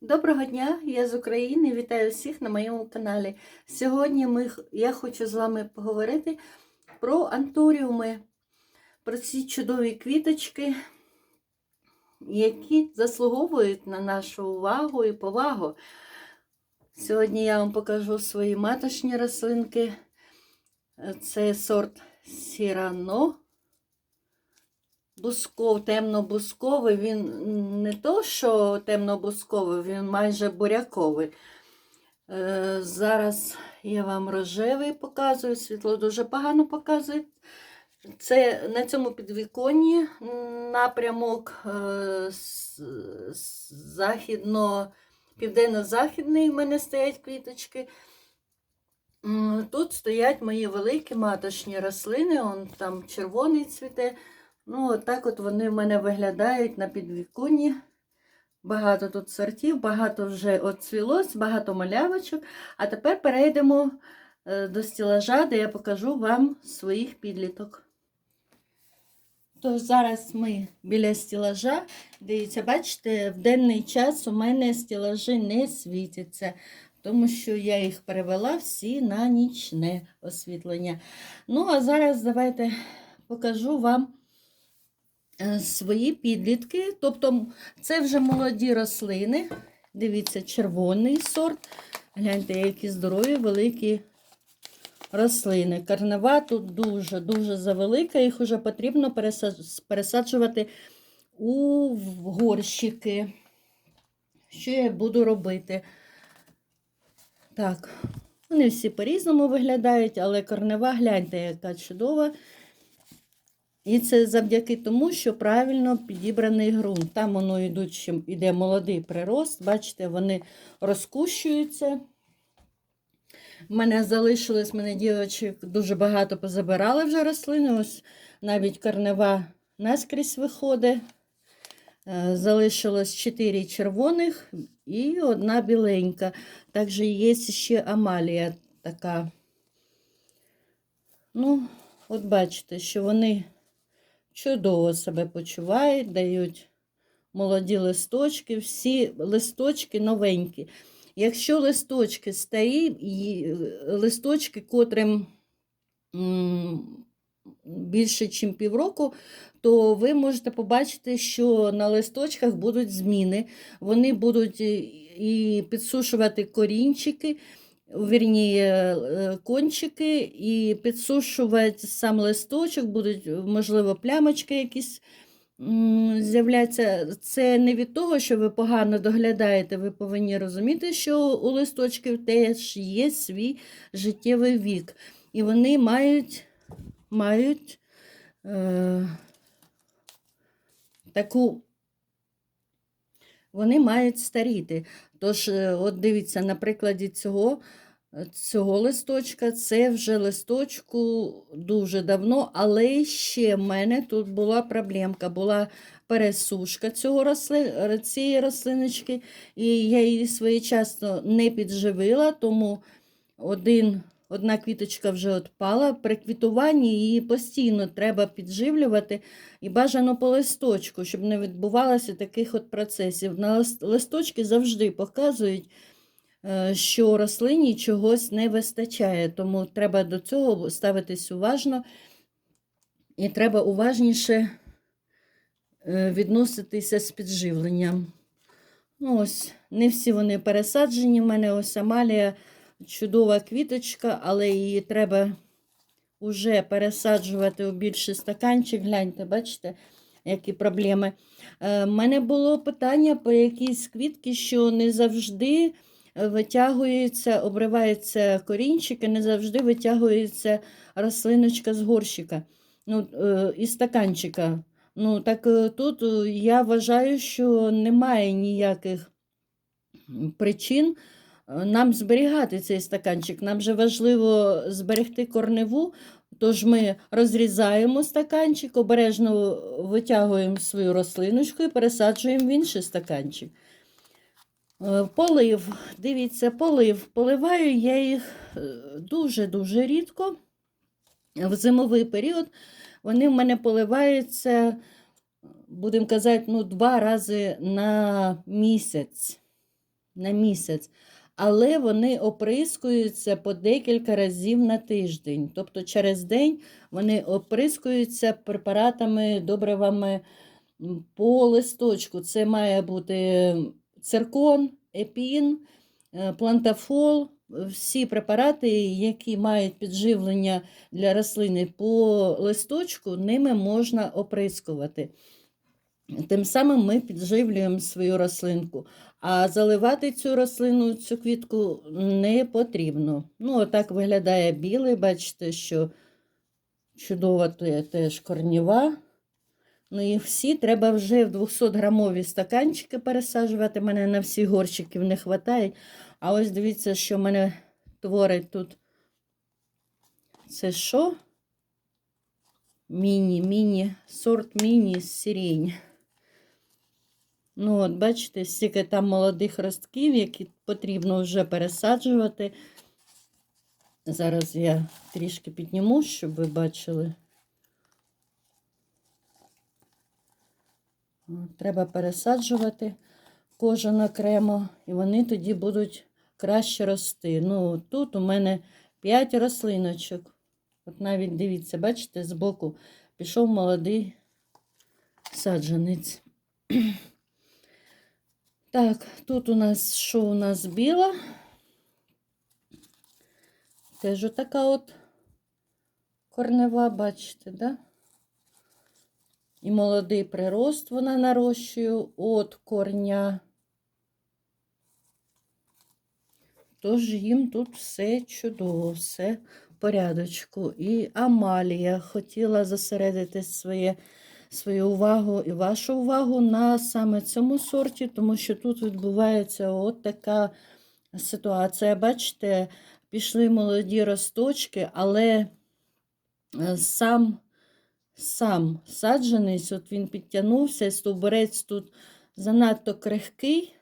Доброго дня, я з України. Вітаю всіх на моєму каналі. Сьогодні ми, я хочу з вами поговорити про антуріуми, про ці чудові квіточки, які заслуговують на нашу увагу і повагу. Сьогодні я вам покажу свої маточні рослинки. Це сорт Сірано. Бусков, темно-бусковий, він не то, що темно-бусковий, він майже буряковий. Е, зараз я вам рожевий показую, світло дуже погано показує. Це на цьому підвіконні напрямок е, західно, південно-західний в мене стоять квіточки. Тут стоять мої великі маточні рослини, он там червоний цвіте. Ну, от так от вони в мене виглядають на підвіконні. Багато тут сортів, багато вже оцвілось, багато малявочок. А тепер перейдемо е, до стілажа, де я покажу вам своїх підліток. Тож зараз ми біля стілажа. Дивіться, бачите, в денний час у мене стілажі не світяться, тому що я їх перевела всі на нічне освітлення. Ну, а зараз давайте покажу вам свої підлітки. Тобто, це вже молоді рослини. Дивіться, червоний сорт. Гляньте, які здорові, великі рослини. Карнава тут дуже-дуже завелика, їх вже потрібно пересаджувати у горщики. Що я буду робити? Так, вони всі по-різному виглядають, але корнева, гляньте, яка чудова. І це завдяки тому, що правильно підібраний ґрунт. Там воно йдуть, йде молодий прирост. Бачите, вони розкущуються. У мене залишилось, мене дівчаток дуже багато позабирали вже рослини. Ось навіть корнева наскрізь виходить. Е, Залишилось 4 червоних і одна біленька. Також є ще амалія така. Ну, от бачите, що вони чудово себе почувають, дають молоді листочки, всі листочки новенькі. Якщо листочки старі, листочки, котрим більше, ніж півроку, то ви можете побачити, що на листочках будуть зміни. Вони будуть і підсушувати корінчики, вірні, е, кончики, і підсушувати сам листочок, будуть, можливо, плямочки якісь з'являться. Це не від того, що ви погано доглядаєте, ви повинні розуміти, що у листочків теж є свій життєвий вік. І вони мають, мають е, таку. Вони мають старіти. Тож, е, от дивіться, на прикладі цього, е, цього листочка, це вже листочку дуже давно, але ще в мене тут була проблемка, була пересушка цього росли, цієї рослиночки, і я її своєчасно не підживила, тому один, одна квіточка вже відпала. При квітуванні її постійно треба підживлювати і бажано по листочку, щоб не відбувалося таких от процесів. На лист- листочки завжди показують, е, що рослині чогось не вистачає, тому треба до цього ставитись уважно і треба уважніше е, відноситися з підживленням. Ну, ось, не всі вони пересаджені. У мене ось Амалія чудова квіточка, але її треба вже пересаджувати у більший стаканчик. Гляньте, бачите, які проблеми. У мене було питання по якійсь квітці, що не завжди е, витягується, обривається корінчик, і не завжди витягується рослиночка з горщика, ну, е, із стаканчика. Ну, так е, тут е, я вважаю, що немає ніяких причин е, нам зберігати цей стаканчик. Нам же важливо зберегти корневу, тож ми розрізаємо стаканчик, обережно витягуємо свою рослиночку і пересаджуємо в інший стаканчик. Е, Полив, дивіться, полив. Поливаю я їх е, дуже-дуже рідко. В зимовий період вони в мене поливаються будемо казати, ну, два рази на місяць. на місяць. Але вони оприскуються по декілька разів на тиждень. Тобто через день вони оприскуються препаратами, добривами по листочку. Це має бути циркон, епін, е, плантафол, всі препарати, які мають підживлення для рослини по листочку, ними можна оприскувати. Тим самим ми підживлюємо свою рослинку. А заливати цю рослину, цю квітку не потрібно. Ну, отак виглядає білий, бачите, що чудова те- теж корніва. Ну, їх всі треба вже в 200-грамові стаканчики пересаджувати. Мене на всі горщиків не вистачає. А ось дивіться, що в мене творить тут. Це що? Міні, міні, сорт міні сирень. Ну, от, бачите, стільки там молодих ростків, які потрібно вже пересаджувати. Зараз я трішки підніму, щоб ви бачили. Треба пересаджувати кожен окремо, і вони тоді будуть краще рости. Ну, тут у мене 5 рослиночок. От навіть дивіться, бачите, збоку пішов молодий саджанець. Так, тут у нас що у нас біла? Теж така от корнева, бачите, да? І молодий прирост вона нарощує от корня. Тож їм тут все чудово, все в порядочку. І Амалія хотіла зосередити своє, свою увагу і вашу увагу на саме цьому сорті, тому що тут відбувається от така ситуація. Бачите, пішли молоді росточки, але е, сам, сам саджанець, от він підтягнувся, стовбурець тут занадто крихкий.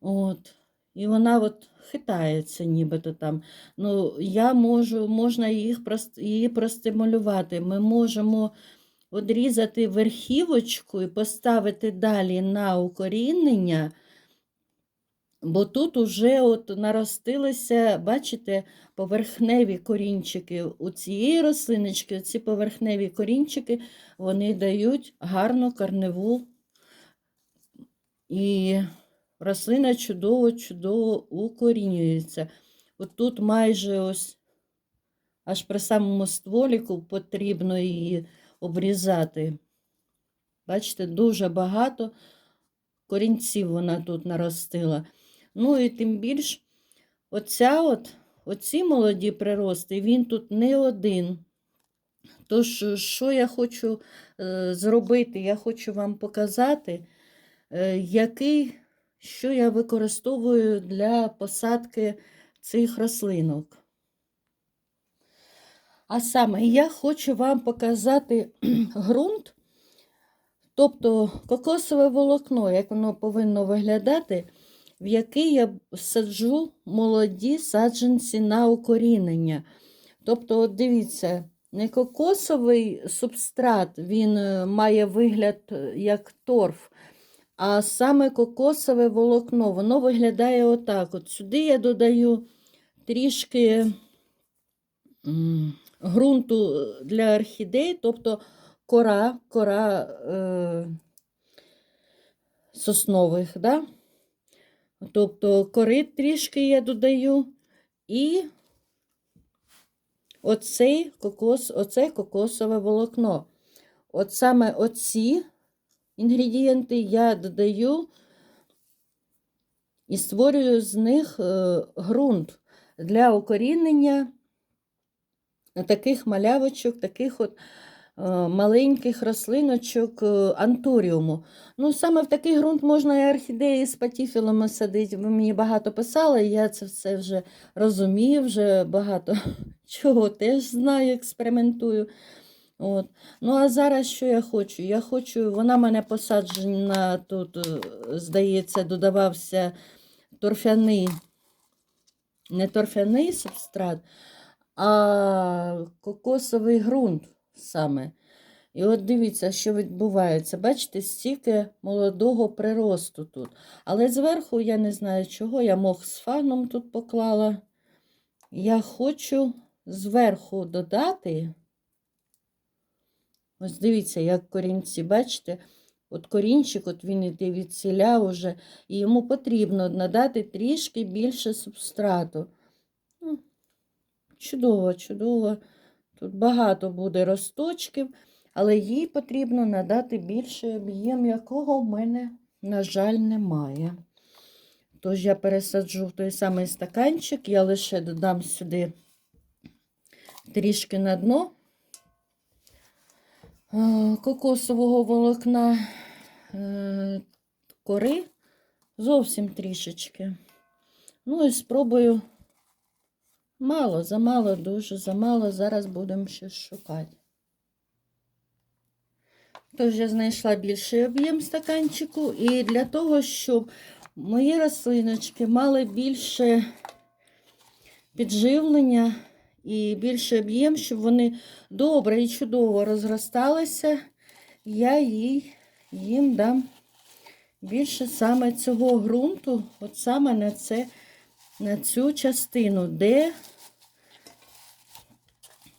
От. І вона от хитається нібито там. Ну, я можу, можна їх, її простимулювати. Ми можемо одрізати верхівочку і поставити далі на укорінення, бо тут уже от наростилися, бачите, поверхневі корінчики. У цієї рослиночки, ці поверхневі корінчики, вони дають гарну корневу і рослина чудово-чудово укорінюється. От тут майже ось аж при самому стволіку потрібно її обрізати. Бачите, дуже багато корінців вона тут наростила. Ну і тим більш оця от, оці молоді прирости, він тут не один. Тож, що я хочу е, зробити? Я хочу вам показати, е, який, що я використовую для посадки цих рослинок. А саме я хочу вам показати ґрунт, тобто кокосове волокно, як воно повинно виглядати, в який я саджу молоді саджанці на укорінення. Тобто, от дивіться, не кокосовий субстрат, він е, має вигляд е, як торф, а саме кокосове волокно, воно виглядає отак. От сюди я додаю трішки ґрунту для орхідей, тобто кора, кора е, соснових. Да? Тобто кори трішки я додаю і оцей кокос, оце кокосове волокно. От саме оці інгредієнти я додаю і створюю з них е, ґрунт для укорінення таких малявочок, таких от е, маленьких рослиночок е, антуріуму. Ну, саме в такий ґрунт можна і орхідеї з патіфілами садити. Ви мені багато писали, я це все вже розумію, вже багато чого теж знаю, експериментую. От. Ну, а зараз що я хочу? Я хочу, вона мене посаджена тут, е, здається, додавався торфяний, не торфяний субстрат, а кокосовий ґрунт саме. І от дивіться, що відбувається. Бачите, стільки молодого приросту тут. Але зверху я не знаю чого, я мох з фаном тут поклала. Я хочу зверху додати. Ось дивіться, як корінці, бачите? От корінчик, от він іде від ціля уже, і йому потрібно надати трішки більше субстрату. Чудово, чудово. Тут багато буде росточків, але їй потрібно надати більший об'єм, якого в мене, на жаль, немає. Тож я пересаджу в той самий стаканчик, я лише додам сюди трішки на дно е, кокосового волокна е, кори, зовсім трішечки. Ну і спробую мало, замало, дуже замало. Зараз будемо щось шукати. Тож я знайшла більший об'єм стаканчику, і для того, щоб мої рослиночки мали більше підживлення і більший об'єм, щоб вони добре і чудово розросталися, я їй, їм дам більше саме цього ґрунту, от саме на, це, на цю частину, де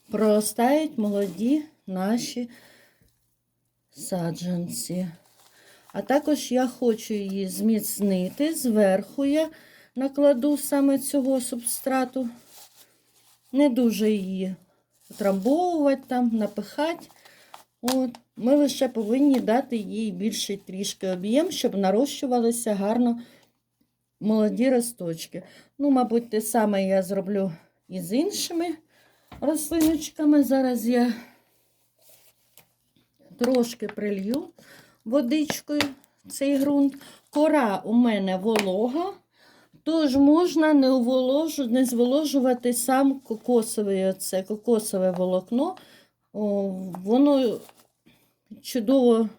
проростають молоді наші саджанці. А також я хочу її зміцнити. Зверху я накладу саме цього субстрату. Не дуже її утрамбовувати, там, напихати. От. Ми лише повинні дати їй більший трішки об'єм, щоб нарощувалися гарно молоді росточки. Ну, мабуть, те саме я зроблю і з іншими рослиночками. Зараз я трошки прилью водичкою цей ґрунт. Кора у мене волога, тож можна не, уволожу, не зволожувати сам кокосовий, оце, кокосове волокно. О, воно чудово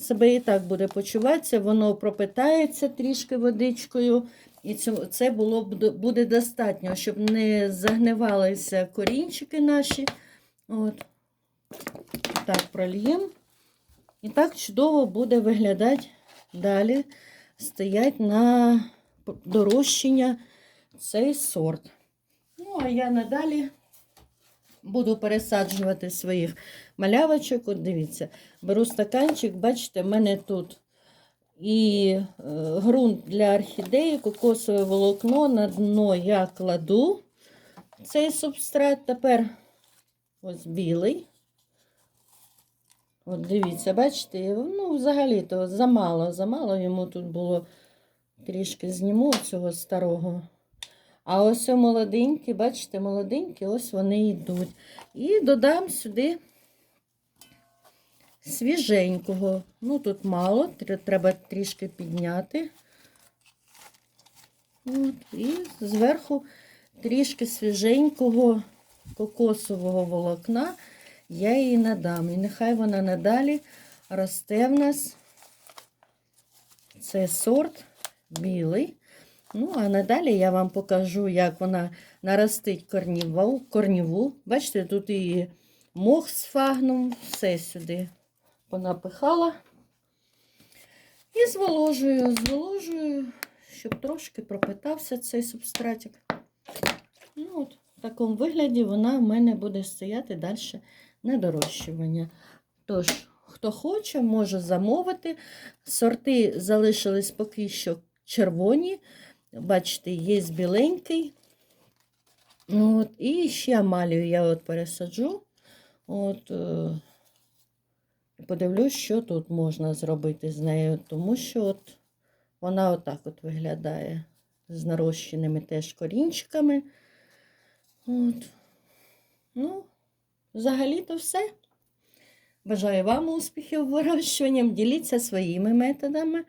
себе і так буде почуватися, воно пропитається трішки водичкою. І це було буде достатньо, щоб не загнивалися корінчики наші. От. Так, прольємо. І так чудово буде виглядати далі, стоять на дорощення цей сорт. Ну, а я надалі буду пересаджувати своїх малявочок. От дивіться, беру стаканчик, бачите, в мене тут і е, ґрунт для орхідеї, кокосове волокно, на дно я кладу цей субстрат. Тепер ось білий. От дивіться, бачите, ну, взагалі-то замало, замало йому тут було трішки зніму цього старого. А ось молоденькі, бачите, молоденькі, ось вони йдуть. І додам сюди свіженького. Ну, тут мало, треба трішки підняти. От, І зверху трішки свіженького кокосового волокна я її надам. І нехай вона надалі росте в нас. Це сорт білий. Ну, а надалі я вам покажу, як вона наростить корніву. корніву. Бачите, тут і мох з фагном, все сюди понапихала. І зволожую, зволожую, щоб трошки пропитався цей субстратик. Ну, от, В такому вигляді вона в мене буде стояти далі на дорощування. Тож, хто хоче, може замовити. Сорти залишились поки що червоні. Бачите, є біленький. От, І ще амалію я от пересаджу. От, е, Подивлюсь, що тут можна зробити з нею, тому що от вона отак от виглядає з нарощеними теж корінчиками. От. Ну, взагалі-то все. Бажаю вам успіхів вирощуванням. Діліться своїми методами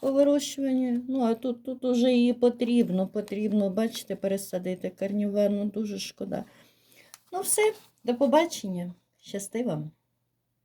по вирощуванню. Ну, а тут тут уже її потрібно, потрібно, бачите, пересадити карніварну, дуже шкода. Ну, все, до побачення. Щасти вам!